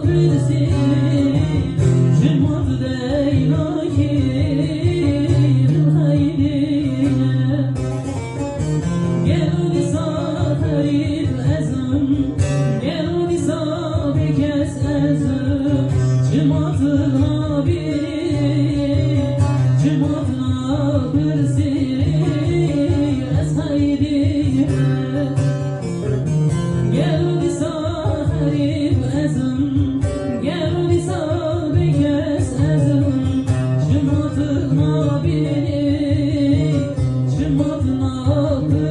through the sea. Çıkmadın abini, çıkmadın adını